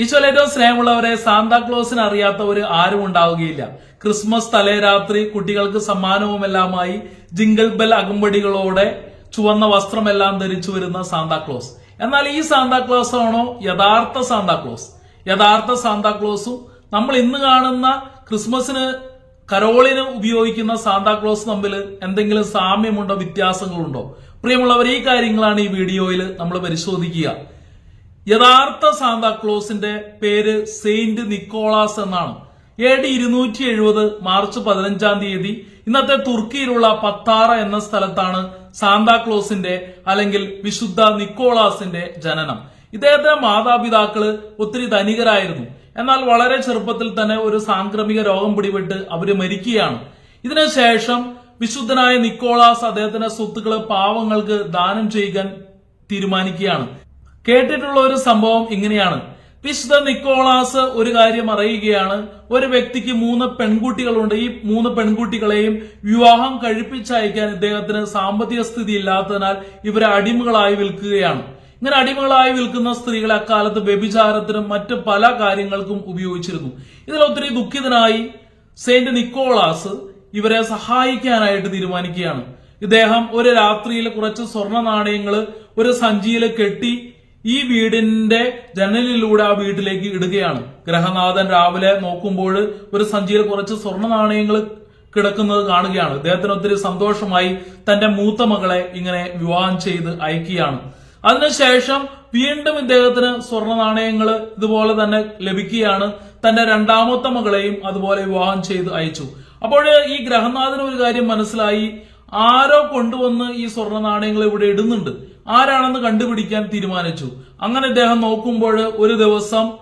ഈശോയിൽ ഏറ്റവും സ്നേഹമുള്ളവരെ സാന്താക്ലോസിന് അറിയാത്തവർ ആരും ഉണ്ടാവുകയില്ല. ക്രിസ്മസ് തലേരാത്രി കുട്ടികൾക്ക് സമ്മാനവുമെല്ലാമായി ജിംഗിൾ ബെൽ അകമ്പടികളോടെ ചുവന്ന വസ്ത്രമെല്ലാം ധരിച്ചു വരുന്ന സാന്താക്ലോസ് എന്നാൽ ഈ സാന്താക്ലോസ് ആണോ? യഥാർത്ഥ സാന്താക്ലോസ് യഥാർത്ഥ സാന്താക്ലോസും നമ്മൾ ഇന്ന് കാണുന്ന ക്രിസ്മസിന് കരോളിന് ഉപയോഗിക്കുന്ന സാന്താക്ലോസ് തമ്മിൽ എന്തെങ്കിലും സാമ്യമുണ്ടോ വ്യത്യാസങ്ങളുണ്ടോ? പ്രിയമുള്ളവർ ഈ കാര്യങ്ങളാണ് ഈ വീഡിയോയിൽ നമ്മൾ പരിശോധിക്കുക. യഥാർത്ഥ സാന്താക്ലോസിന്റെ പേര് സെയിന്റ് നിക്കോളാസ് എന്നാണ്. എ ഡി ഇരുന്നൂറ്റി എഴുപത് മാർച്ച് പതിനഞ്ചാം തീയതി ഇന്നത്തെ തുർക്കിയിലുള്ള പത്താറ എന്ന സ്ഥലത്താണ് സാന്താക്ലോസിന്റെ അല്ലെങ്കിൽ വിശുദ്ധ നിക്കോളാസിന്റെ ജനനം. ഇദ്ദേഹത്തിന്റെ മാതാപിതാക്കൾ ഒത്തിരി ധനികരായിരുന്നു. എന്നാൽ വളരെ ചെറുപ്പത്തിൽ തന്നെ ഒരു സാംക്രമിക രോഗം പിടിപെട്ട് അവർ മരിക്കുകയാണ്. ഇതിനുശേഷം വിശുദ്ധനായ നിക്കോളാസ് അദ്ദേഹത്തിന്റെ സ്വത്തുക്കൾ പാവങ്ങൾക്ക് ദാനം ചെയ്യാൻ തീരുമാനിക്കുകയാണ്. കേട്ടിട്ടുള്ള ഒരു സംഭവം ഇങ്ങനെയാണ്. വിശുദ്ധ നിക്കോളാസ് ഒരു കാര്യം അറിയുകയാണ്. ഒരു വ്യക്തിക്ക് മൂന്ന് പെൺകുട്ടികളുണ്ട്. ഈ മൂന്ന് പെൺകുട്ടികളെയും വിവാഹം കഴിപ്പിച്ചയക്കാൻ ഇദ്ദേഹത്തിന് സാമ്പത്തിക സ്ഥിതി ഇല്ലാത്തതിനാൽ ഇവരെ അടിമകളായി വിൽക്കുകയാണ്. ഇങ്ങനെ അടിമകളായി വിൽക്കുന്ന സ്ത്രീകളെ അക്കാലത്ത് വ്യഭിചാരത്തിനും മറ്റ് പല കാര്യങ്ങൾക്കും ഉപയോഗിച്ചിരുന്നു. ഇതിൽ ഒത്തിരി ദുഃഖിതനായി സെയിന്റ് നിക്കോളാസ് ഇവരെ സഹായിക്കാനായിട്ട് തീരുമാനിക്കുകയാണ്. ഇദ്ദേഹം ഒരു രാത്രിയിൽ കുറച്ച് സ്വർണ നാണയങ്ങൾ ഒരു സഞ്ചിയിൽ കെട്ടി ഈ വീടിന്റെ ജനലിലൂടെ ആ വീട്ടിലേക്ക് ഇടുകയാണ്. ഗ്രഹനാഥൻ രാവിലെ നോക്കുമ്പോൾ ഒരു സഞ്ചിയിൽ കുറച്ച് സ്വർണ നാണയങ്ങൾ കിടക്കുന്നത് കാണുകയാണ്. അദ്ദേഹത്തിന് ഒത്തിരി സന്തോഷമായി തന്റെ മൂത്ത മകളെ ഇങ്ങനെ വിവാഹം ചെയ്ത് അയക്കുകയാണ്. അതിനുശേഷം വീണ്ടും ഇദ്ദേഹത്തിന് സ്വർണ നാണയങ്ങൾ ഇതുപോലെ തന്നെ ലഭിക്കുകയാണ്. തന്റെ രണ്ടാമത്തെ മകളെയും അതുപോലെ വിവാഹം ചെയ്ത് അയച്ചു. അപ്പോൾ ഈ ഗ്രഹനാഥന് ഒരു കാര്യം മനസ്സിലായി. ആരോ കൊണ്ടുവന്ന് ഈ സ്വർണ നാണയങ്ങൾ ഇവിടെ ഇടുന്നുണ്ട്. ആരാണെന്ന് കണ്ടുപിടിക്കാൻ തീരുമാനിച്ചു. അങ്ങനെ അദ്ദേഹം നോക്കുമ്പോൾ ഒരു ദിവസം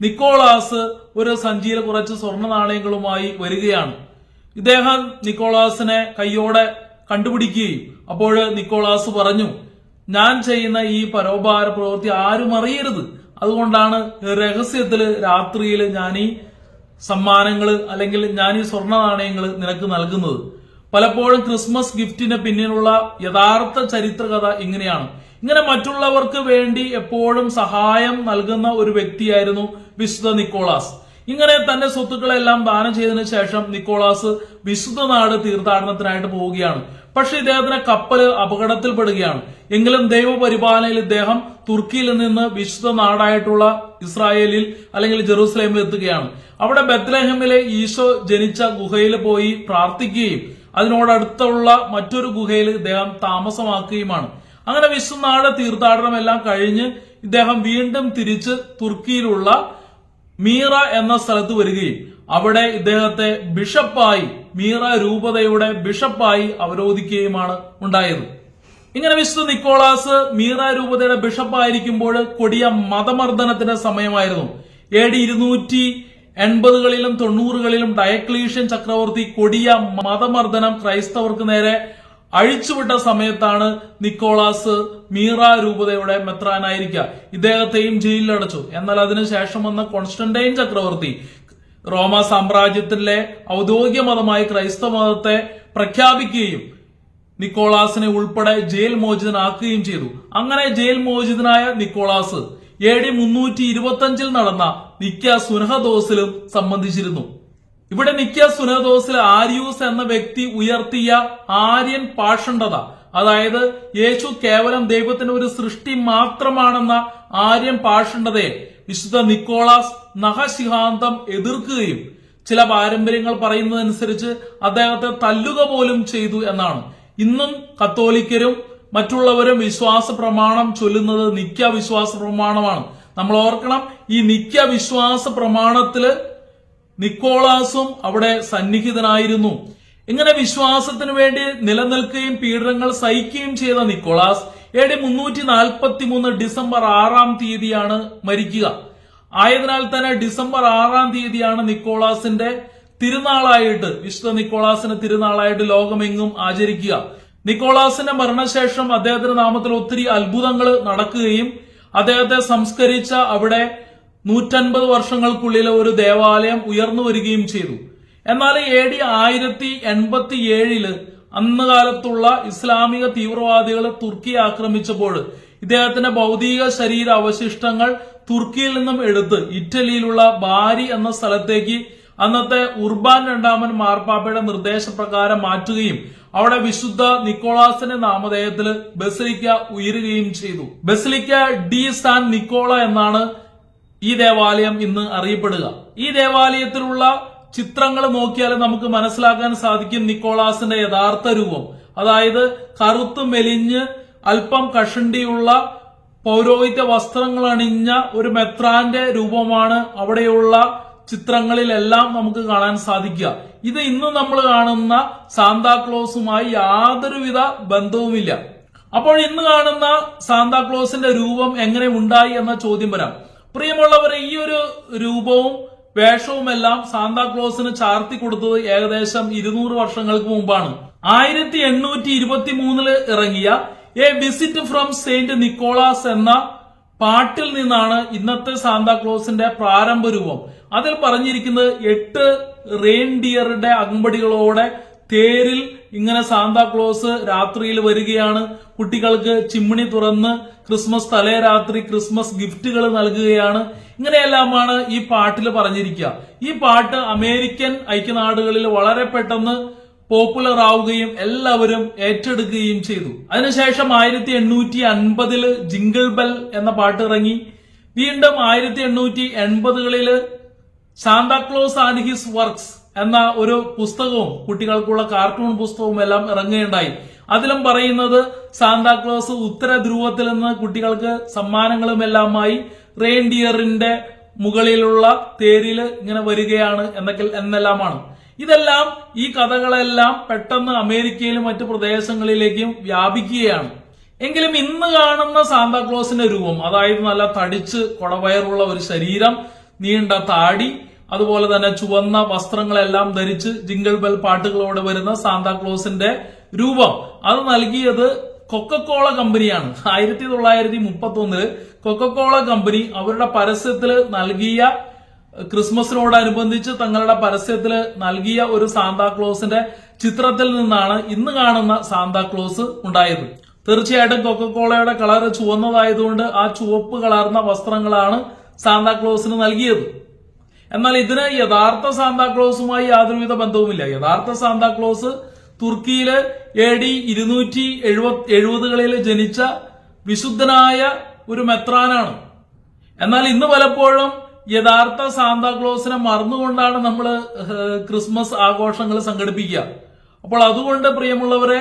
നിക്കോളാസ് ഒരു സഞ്ചിയിൽ കുറച്ച് സ്വർണ നാണയങ്ങളുമായി വരികയാണ്. ഇദ്ദേഹം നിക്കോളാസിനെ കയ്യോടെ കണ്ടുപിടിക്കുകയും അപ്പോൾ നിക്കോളാസ് പറഞ്ഞു ഞാൻ ചെയ്യുന്ന ഈ പരോപകാര പ്രവൃത്തി ആരും അറിയരുത്. അതുകൊണ്ടാണ് രഹസ്യത്തിൽ രാത്രിയിൽ ഞാൻ ഈ സമ്മാനങ്ങൾ അല്ലെങ്കിൽ ഞാൻ ഈ സ്വർണ നാണയങ്ങൾ നിനക്ക് നൽകുന്നത്. പലപ്പോഴും ക്രിസ്മസ് ഗിഫ്റ്റിന് പിന്നിലുള്ള യഥാർത്ഥ ചരിത്രകഥ ഇങ്ങനെയാണ്. ഇങ്ങനെ മറ്റുള്ളവർക്ക് വേണ്ടി എപ്പോഴും സഹായം നൽകുന്ന ഒരു വ്യക്തിയായിരുന്നു വിശുദ്ധ നിക്കോളാസ്. ഇങ്ങനെ തന്റെ സ്വത്തുക്കളെല്ലാം ദാനം ചെയ്തതിനു ശേഷം നിക്കോളാസ് വിശുദ്ധ നാട് തീർത്ഥാടനത്തിനായിട്ട് പോവുകയാണ്. പക്ഷെ ഇദ്ദേഹത്തിന് കപ്പൽ അപകടത്തിൽപ്പെടുകയാണ്. എങ്കിലും ദൈവപരിപാലനയിൽ ഇദ്ദേഹം തുർക്കിയിൽ നിന്ന് വിശുദ്ധ നാടായിട്ടുള്ള ഇസ്രായേലിൽ അല്ലെങ്കിൽ ജെറൂസലേമിൽ എത്തുകയാണ്. അവിടെ ബത്ലഹമിലെ ഈശോ ജനിച്ച ഗുഹയിൽ പോയി പ്രാർത്ഥിക്കുകയും അതിനോടടുത്തുള്ള മറ്റൊരു ഗുഹയിൽ ഇദ്ദേഹം താമസമാക്കുകയുമാണ്. അങ്ങനെ വിശ്വനാട് തീർത്ഥാടനം എല്ലാം കഴിഞ്ഞ് ഇദ്ദേഹം വീണ്ടും തിരിച്ച് തുർക്കിയിലുള്ള മീറ എന്ന സ്ഥലത്ത് വരികയും അവിടെ ഇദ്ദേഹത്തെ ബിഷപ്പായി മീറ രൂപതയുടെ ബിഷപ്പായി അവരോധിക്കുകയുമാണ് ഉണ്ടായത്. ഇങ്ങനെ വിശുദ്ധ നിക്കോളാസ് മീറ രൂപതയുടെ ബിഷപ്പായിരിക്കുമ്പോൾ കൊടിയ മതമർദ്ദനത്തിന്റെ സമയമായിരുന്നു. എ ഡി ഇരുന്നൂറ്റി എൺപതുകളിലും തൊണ്ണൂറുകളിലും ഡയക്ലീഷ്യൻ ചക്രവർത്തി കൊടിയ മതമർദ്ദനം ക്രൈസ്തവർക്ക് നേരെ അഴിച്ചുവിട്ട സമയത്താണ് നിക്കോളാസ് മീറ രൂപതയുടെ മെത്രാനായിരിക്കുക. ഇദ്ദേഹത്തെയും ജയിലിലടച്ചു എന്നാൽ അതിനുശേഷം വന്ന കോൺസ്റ്റന്റൈൻ ചക്രവർത്തി റോമ സാമ്രാജ്യത്തിലെ ഔദ്യോഗിക മതമായി ക്രൈസ്തവ മതത്തെ പ്രഖ്യാപിക്കുകയും നിക്കോളാസിനെ ഉൾപ്പെടെ ജയിൽ മോചിതനാക്കുകയും ചെയ്തു. അങ്ങനെ ജയിൽ മോചിതനായ നിക്കോളാസ് എ ഡി മുന്നൂറ്റി ഇരുപത്തി നടന്ന നിക്ക സുനഹദോസിലും സംബന്ധിച്ചിരുന്നു. ഇവിടെ നിക്ക സുനഹദോസിൽ ആര്യൂസ് എന്ന വ്യക്തി ഉയർത്തിയ ആര്യൻ പാഷണ്ഡത അതായത് യേശു കേവലം ദൈവത്തിന്റെ ഒരു സൃഷ്ടി മാത്രമാണെന്ന ആര്യൻ പാഷണ്ഡതയെ വിശുദ്ധ നിക്കോളാസ് നഹശിഹാന്തം എതിർക്കുകയും ചില പാരമ്പര്യങ്ങൾ പറയുന്നതനുസരിച്ച് അദ്ദേഹത്തെ തല്ലുക പോലും ചെയ്തു എന്നാണ്. ഇന്നും കത്തോലിക്കരും മറ്റുള്ളവരും വിശ്വാസ പ്രമാണം ചൊല്ലുന്നത് നിക്ക വിശ്വാസ പ്രമാണമാണ് നമ്മൾ ഓർക്കണം ഈ നിക്ക വിശ്വാസ പ്രമാണത്തിൽ നിക്കോളാസും അവിടെ സന്നിഹിതനായിരുന്നു. ഇങ്ങനെ വിശ്വാസത്തിന് വേണ്ടി നിലനിൽക്കുകയും പീഡനങ്ങൾ സഹിക്കുകയും ചെയ്ത നിക്കോളാസ് എ ഡി മുന്നൂറ്റി നാൽപ്പത്തി മൂന്ന് ഡിസംബർ ആറാം തീയതിയാണ് മരിക്കുക. ആയതിനാൽ തന്നെ ഡിസംബർ ആറാം തീയതിയാണ് നിക്കോളാസിന്റെ തിരുനാളായിട്ട് വിശുദ്ധ നിക്കോളാസിന്റെ തിരുനാളായിട്ട് ലോകമെങ്ങും ആചരിക്കുക. നിക്കോളാസിന്റെ മരണശേഷം അദ്ദേഹത്തിന്റെ നാമത്തിൽ ഒത്തിരി അത്ഭുതങ്ങൾ നടക്കുകയും അദ്ദേഹത്തെ സംസ്കരിച്ച അവിടെ നൂറ്റൻപത് വർഷങ്ങൾക്കുള്ളിൽ ഒരു ദേവാലയം ഉയർന്നു വരികയും ചെയ്തു. എന്നാൽ എ ഡി ആയിരത്തി എൺപത്തി ഏഴിൽ അന്ന് കാലത്തുള്ള ഇസ്ലാമിക തീവ്രവാദികൾ തുർക്കി ആക്രമിച്ചപ്പോൾ ഇദ്ദേഹത്തിന്റെ ഭൗതിക ശരീര അവശിഷ്ടങ്ങൾ തുർക്കിയിൽ നിന്നും എടുത്ത് ഇറ്റലിയിലുള്ള ബാരി എന്ന സ്ഥലത്തേക്ക് അന്നത്തെ ഉർബാൻ രണ്ടാമൻ മാർപ്പാപ്പയുടെ നിർദ്ദേശപ്രകാരം മാറ്റുകയും അവിടെ വിശുദ്ധ നിക്കോളാസിന്റെ നാമധേയത്തിൽ ബസലിക്ക ഉയരുകയും ചെയ്തു. ബസലിക്ക ഡി സാൻ നിക്കോള എന്നാണ് ഈ ദേവാലയം ഇന്ന് അറിയപ്പെടുക. ഈ ദേവാലയത്തിലുള്ള ചിത്രങ്ങൾ നോക്കിയാൽ നമുക്ക് മനസ്സിലാക്കാൻ സാധിക്കും നിക്കോളാസിന്റെ യഥാർത്ഥ രൂപം. അതായത് കറുത്ത് മെലിഞ്ഞ് അല്പം കഷണ്ടിയുള്ള പൗരോഹിത്യ വസ്ത്രങ്ങൾ അണിഞ്ഞ ഒരു മെത്രാന്റെ രൂപമാണ് അവിടെയുള്ള ചിത്രങ്ങളിലെല്ലാം നമുക്ക് കാണാൻ സാധിക്കുക. ഇത് ഇന്ന് നമ്മൾ കാണുന്ന സാന്താക്ലോസുമായി യാതൊരുവിധ ബന്ധവുമില്ല. അപ്പോൾ ഇന്ന് കാണുന്ന സാന്താക്ലോസിന്റെ രൂപം എങ്ങനെ ഉണ്ടായി എന്ന ചോദ്യം വരാം. പ്രിയമുള്ളവരെ ഈ ഒരു രൂപവും വേഷവുമെല്ലാം സാന്താക്ലോസിന് ചാർത്തി കൊടുത്തത് ഏകദേശം ഇരുന്നൂറ് വർഷങ്ങൾക്ക് മുമ്പാണ്. ആയിരത്തി എണ്ണൂറ്റി ഇരുപത്തി മൂന്നിൽ ഇറങ്ങിയ a visit from saint Nicholas എന്ന പാട്ടിൽ നിന്നാണ് ഇന്നത്തെ സാന്താക്ലോസിന്റെ പ്രാരംഭ രൂപം. അതിൽ പറഞ്ഞിരിക്കുന്നത് എട്ട് റെയിൻഡിയറുടെ അകമ്പടികളോടെ തേരിൽ ഇങ്ങനെ സാന്താക്ലോസ് രാത്രിയിൽ വരികയാണ്. കുട്ടികൾക്ക് ചിമ്മിണി തുറന്ന് ക്രിസ്മസ് തലേ രാത്രി ക്രിസ്മസ് ഗിഫ്റ്റുകൾ നൽകുകയാണ്. ഇങ്ങനെയെല്ലാമാണ് ഈ പാട്ടിൽ പറഞ്ഞിരിക്കുക. ഈ പാട്ട് അമേരിക്കൻ ഐക്യനാടുകളിൽ വളരെ പെട്ടെന്ന് പോപ്പുലർ ആവുകയും എല്ലാവരും ഏറ്റെടുക്കുകയും ചെയ്തു. അതിനുശേഷം ആയിരത്തി എണ്ണൂറ്റി അൻപതിൽ ജിങ്കിൾ ബെൽ എന്ന പാട്ട് ഇറങ്ങി വീണ്ടും ആയിരത്തി എണ്ണൂറ്റി എൺപതുകളിൽ Santa Claus and his works എന്ന ഒരു പുസ്തകവും കുട്ടികൾക്കുള്ള കാർട്ടൂൺ പുസ്തകവും എല്ലാം ഇറങ്ങുകയുണ്ടായി. അതിലും പറയുന്നത് സാന്താക്ലോസ് ഉത്തര ധ്രുവത്തിൽ നിന്ന് കുട്ടികൾക്ക് സമ്മാനങ്ങളും എല്ലാമായി റെയിൻഡിയറിന്റെ മുകളിലുള്ള തേരിൽ ഇങ്ങനെ വരികയാണ് എന്നൊക്കെ എന്നെല്ലാമാണ്. ഇതെല്ലാം ഈ കഥകളെല്ലാം പെട്ടെന്ന് അമേരിക്കയിലും മറ്റു പ്രദേശങ്ങളിലേക്കും വ്യാപിക്കുകയാണ്. എങ്കിലും ഇന്ന് കാണുന്ന സാന്താക്ലോസിന്റെ രൂപം അതായത് നല്ല തടിച്ച് കൊടവയറുള്ള ഒരു ശരീരം നീണ്ട താടി അതുപോലെ തന്നെ ചുവന്ന വസ്ത്രങ്ങളെല്ലാം ധരിച്ച് ജിങ്കിൾ ബെൽ പാട്ടുകളോടെ വരുന്ന സാന്താക്ലോസിന്റെ രൂപം. അത് നൽകിയത് കൊക്കക്കോള കമ്പനിയാണ് ആയിരത്തി തൊള്ളായിരത്തി മുപ്പത്തി ഒന്നിൽ കൊക്കക്കോള കമ്പനി അവരുടെ പരസ്യത്തിൽ നൽകിയ ക്രിസ്മസിനോടനുബന്ധിച്ച് തങ്ങളുടെ പരസ്യത്തിൽ നൽകിയ ഒരു സാന്താക്ലോസിന്റെ ചിത്രത്തിൽ നിന്നാണ് ഇന്ന് കാണുന്ന സാന്താക്ലോസ് ഉണ്ടായത്. തീർച്ചയായിട്ടും കൊക്കക്കോളയുടെ കളർ ചുവന്നതായതുകൊണ്ട് ആ ചുവപ്പ് കളർന്ന വസ്ത്രങ്ങളാണ് സാന്താക്ലോസിന് നൽകിയത്. എന്നാൽ ഇതിന് യഥാർത്ഥ സാന്താക്ലോസുമായി യാതൊരുവിധ ബന്ധവുമില്ല. യഥാർത്ഥ സാന്താക്ലോസ് തുർക്കിയിൽ എ ഡി ഇരുന്നൂറ്റി എഴുപത് എഴുപതുകളിൽ ജനിച്ച വിശുദ്ധനായ ഒരു മെത്രാനാണ്. എന്നാൽ ഇന്ന് പലപ്പോഴും യഥാർത്ഥ സാന്താക്ലോസിനെ മറന്നുകൊണ്ടാണ് നമ്മൾ ക്രിസ്മസ് ആഘോഷങ്ങൾ സംഘടിപ്പിക്കുക. അപ്പോൾ അതുകൊണ്ട് പ്രിയമുള്ളവരെ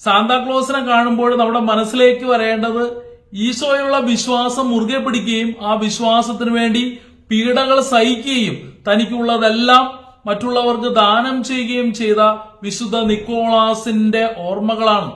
സാന്താക്ലോസിനെ കാണുമ്പോൾ നമ്മുടെ മനസ്സിലേക്ക് വരേണ്ടത് ഈശോയുള്ള വിശ്വാസം മുറുകെ പിടിക്കുകയും ആ വിശ്വാസത്തിന് വേണ്ടി പീഡകൾ സഹിക്കുകയും തനിക്കുള്ളതെല്ലാം മറ്റുള്ളവർക്ക് ദാനം ചെയ്യുകയും ചെയ്ത വിശുദ്ധ നിക്കോളാസിന്റെ ഓർമ്മകളാണ്.